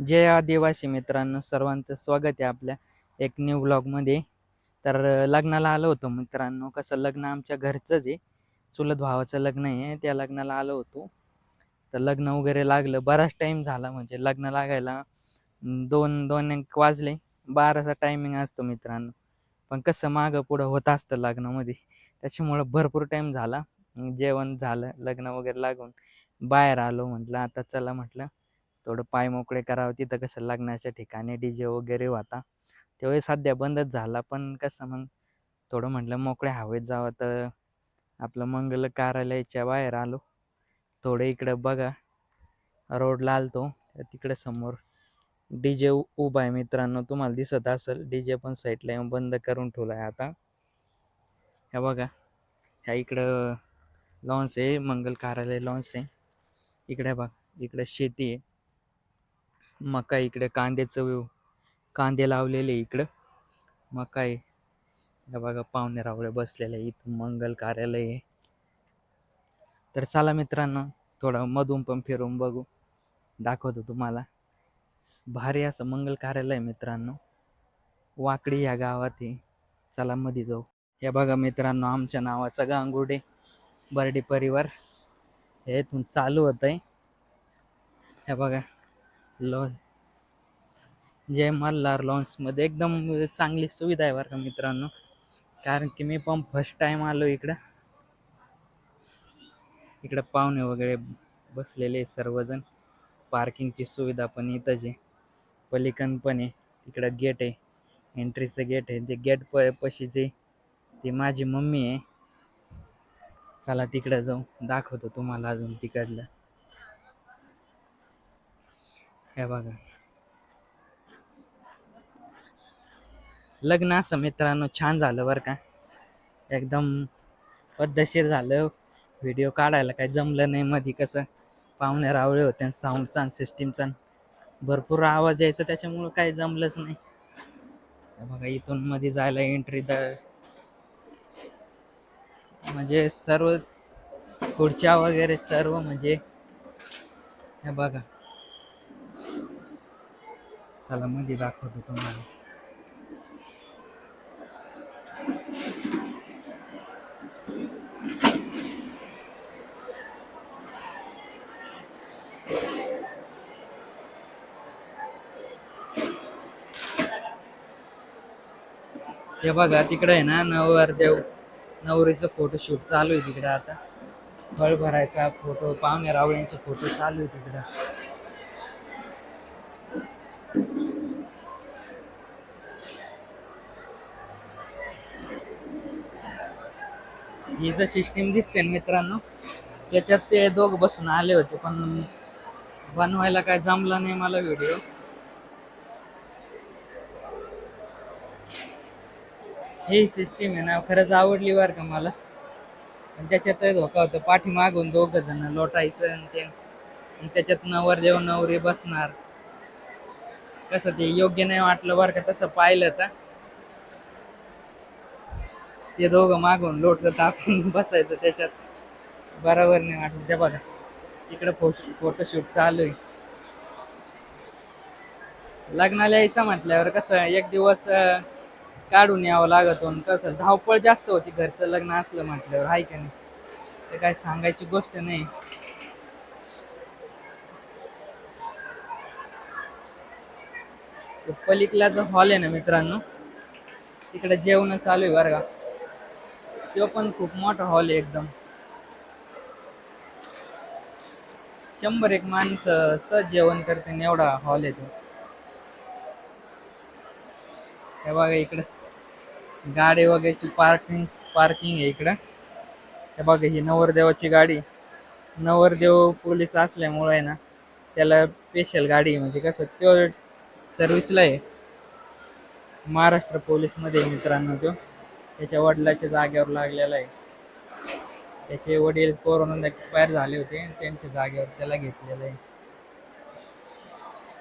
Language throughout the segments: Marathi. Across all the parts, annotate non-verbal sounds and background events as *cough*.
जय आदिवासी मित्रांनो सर्वांचं स्वागत आहे आपल्या एक न्यू ब्लॉगमध्ये तर लग्नाला आलो होतो मित्रांनो. कसं लग्न आमच्या घरचंच आहे. चुलत भावाचं लग्न आहे. त्या लग्नाला आलो होतो. तर लग्न वगैरे लागलं. बराच टाईम झाला म्हणजे लग्न लागायला दोन दोन एक वाजले. बाराचा टायमिंग असतो मित्रांनो. पण कसं मागं पुढं होत असतं लग्नामध्ये. त्याच्यामुळं भरपूर टाईम झाला. जेवण झालं लग्न वगैरे लागून. बाहेर आलो म्हटलं आता चला म्हटलं. थोडं पाय मोकळे करावं तिथं कसं लग्नाच्या ठिकाणी डी जे वगैरे होता. तेव्हा सध्या बंदच झाला पण कसं मग थोडं म्हटलं मोकळ्या हवेत जावं तर आपलं मंगल कार्यालयाच्या बाहेर आलो. थोडं इकडं बघा रोडला आलतो तिकडे समोर डी जे उभा आहे मित्रांनो तुम्हाला दिसत असेल डी जे पण साईडला येऊन बंद करून ठेवला आहे आता. ह्या बघा ह्या इकडं लॉन्स आहे मंगल कार्यालय लॉन्स आहे. इकडे बघ इकडे शेती आहे. मका इकडे कांद्याचं व्यू कांदे लावलेले इकडं. मका आहे. हे बघा पाहुणे रावळे बसलेले आहे. इथं मंगल कार्यालय आहे. तर चला मित्रांनो थोडं मधून पण फिरून बघू. दाखवतो तुम्हाला. भारी असं मंगल कार्यालय आहे मित्रांनो. वाकडी या गावात आहे. चला मध्ये जाऊ. हे बघा मित्रांनो आमच्या नावाचा गांगुडे बर्डे परिवार. हे इथून चालू होत आहे हे बघा. लॉन. जय मल्हार लॉन्समध्ये एकदम चांगली सुविधा आहे बरं का मित्रांनो. कारण की मी पण फर्स्ट टाइम आलो इकडं. इकडं पाहुणे वगैरे बसलेले सर्वजण. पार्किंगची सुविधा पण इथंच आहे. पलीकन पण आहे. तिकडं गेट आहे. एंट्रीचं गेट आहे. ते गेट प पशीचे ती माझी मम्मी आहे. चला तिकडं जाऊ. दाखवतो तुम्हाला अजून तिकडलं. हे बघा. लग्न असं मित्रांनो छान झालं बरं का. एकदम पद्धतशीर झालं. व्हिडिओ काढायला काही जमलं नाही मध्ये कसं. पाहुणे रावळे होते साऊंडचा सिस्टीमचा भरपूर आवाज यायचा त्याच्यामुळं काही जमलंच नाही. बघा इथून मध्ये जायला एंट्री द म्हणजे सर्व खुर्च्या वगैरे सर्व म्हणजे हे बघा. चला मध्ये दाखवतो तुम्हाला. हे बघा तिकडे आहे ना नवरदेव नवरीचं फोटोशूट चालू आहे तिकडे आता. फळ भरायचा फोटो पाहुणे रावळ्यांचे फोटो चालू आहे तिकडं. ही जर सिस्टीम दिसते ना मित्रांनो त्याच्यात ते दोघ बसून आले होते पण बनवायला काय जमला नाही मला व्हिडिओ ही सिस्टीम आहे ना खरंच आवडली बरं का मला. पण त्याच्यात धोका होता पाठीमागून दोघ जण लोटायचं आणि ते त्याच्यात त्याच्यात नवरदेव नवरी बसणार. कसं ते योग्य नाही वाटलं बरं का तसं पाहिलं तर. ते दोघं मागून लोटत आपण *laughs* बसायचं त्याच्यात. बरोबर नाही वाटलं. ते बघा इकडं फोटो फोटोशूट चालू आहे. लग्नाला यायचं म्हटल्यावर कसं एक दिवस काढून यावं लागत आणि कसं धावपळ जास्त होती घरचं लग्न असलं म्हटल्यावर हाय का नाही? ते काय सांगायची गोष्ट नाही. तो पलीकडला जो हॉल आहे ना मित्रांनो तिकडे जेवण चालू आहे बरं का. तो पण खूप मोठा हॉल आहे एकदम. शंभर एक माणसं सहज जेवण करते आणि एवढा हॉल आहे तो. हे बघा इकडं गाडी वगैरेची पार्किंग पार्किंग आहे इकडं. हे बघा ही नवरदेवाची गाडी. नवरदेव पोलीस असल्यामुळे ना त्याला स्पेशल गाडी म्हणजे कसं तो सर्विसला आहे. महाराष्ट्र पोलीसमध्ये मित्रांनो तो. त्याच्या वडिलाच्या जागेवर लागलेला आहे. त्याचे वडील कोरोनात एक्सपायर झाले होते आणि त्यांच्या जागेवर त्याला घेतलेलं आहे.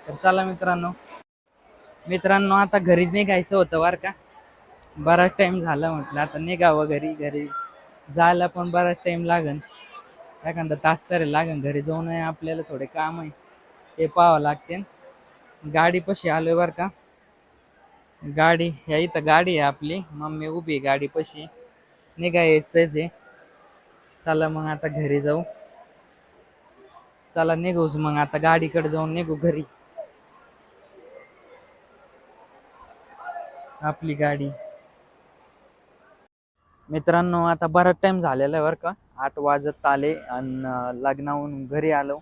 तर चला मित्रांनो. मित्रांनो आता घरी निघायचं होतं बरं का? बराच टाईम झाला म्हटलं. आता निघावं घरी घरी जायला पण बराच टाइम लागन. एखादा तास तरी लागन. घरी जाऊन आपल्याला थोडे काम आहे. ते पाहावं लागते. गाडी पशी आलोय बर का. गाडी ह्या इथं गाडी आहे आपली. मम्मी उभी आहे गाडी पशी. निघायचंच आहे चला मग आता घरी जाऊ. चला निघूच मग आता गाडीकडे जाऊन निघू घरी. आपली गाडी. मित्रांनो आता बराच टाइम झालेला आहे बरं का. आठ वाजत आले आणि लग्नाहून घरी आलो.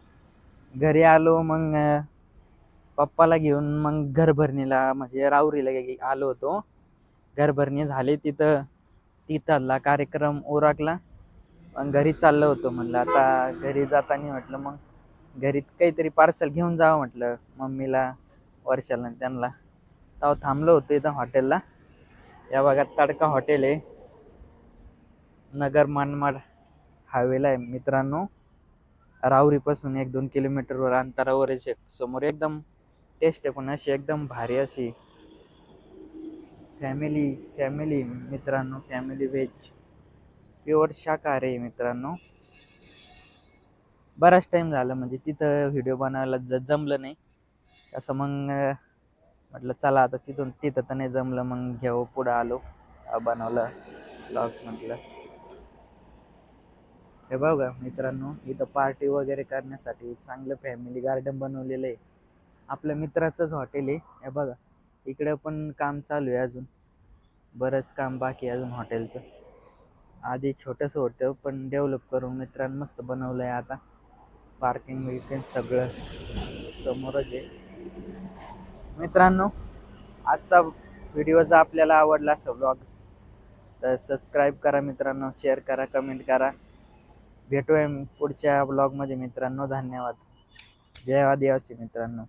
घरी आलो मग पप्पाला घेऊन मग घरभरणीला म्हणजे राऊरीला आलो होतो. घरभरणी झाली तिथं तिथला कार्यक्रम ओराकला. पण घरी चाललो होतो म्हटलं आता घरी जाताना म्हटलं मग घरी काहीतरी पार्सल घेऊन जावं म्हटलं मम्मीला वर्षाला त्यांना. तेव्हा थांबलो होतो इथं हॉटेलला. या भागात तडका हॉटेल आहे. नगर मानमाड हायवेला आहे मित्रांनो. राहुरीपासून एक दोन किलोमीटरवर अंतरावरच आहे समोर एकदम टेस्ट आहे पण अशी एकदम भारी अशी. फॅमिली फॅमिली मित्रांनो फॅमिली व्हेज प्युअर शाकाहारी आहे मित्रांनो. बराच टाईम झाला म्हणजे तिथं व्हिडिओ बनवायला ज जमलं नाही. असं मग म्हटलं चला आता तिथून तिथं तर नाही जमलं मग घेऊ पुढं आलो. बनवलं ब्लॉग म्हटलं. हे बघा मित्रांनो इथं पार्टी वगैरे करण्यासाठी चांगलं फॅमिली गार्डन बनवलेलं आहे. आपल्या मित्राचंच हॉटेल आहे. हे बघा इकडं पण काम चालू आहे अजून. बरंच काम बाकी आहे अजून हॉटेलचं. आधी छोटंसं होतं पण डेव्हलप करून मित्रांनो मस्त बनवलं आहे आता. पार्किंग बिर्किंग सगळं समोरच आहे. मित्रांनो आजचा व्हिडिओ जर आपल्याला आवडला असं ब्लॉग तर सबस्क्राईब करा मित्रांनो शेअर करा कमेंट करा. भेटूया पुढच्या ब्लॉगमध्ये मित्रांनो. धन्यवाद. जय आदिवासी मित्रांनो.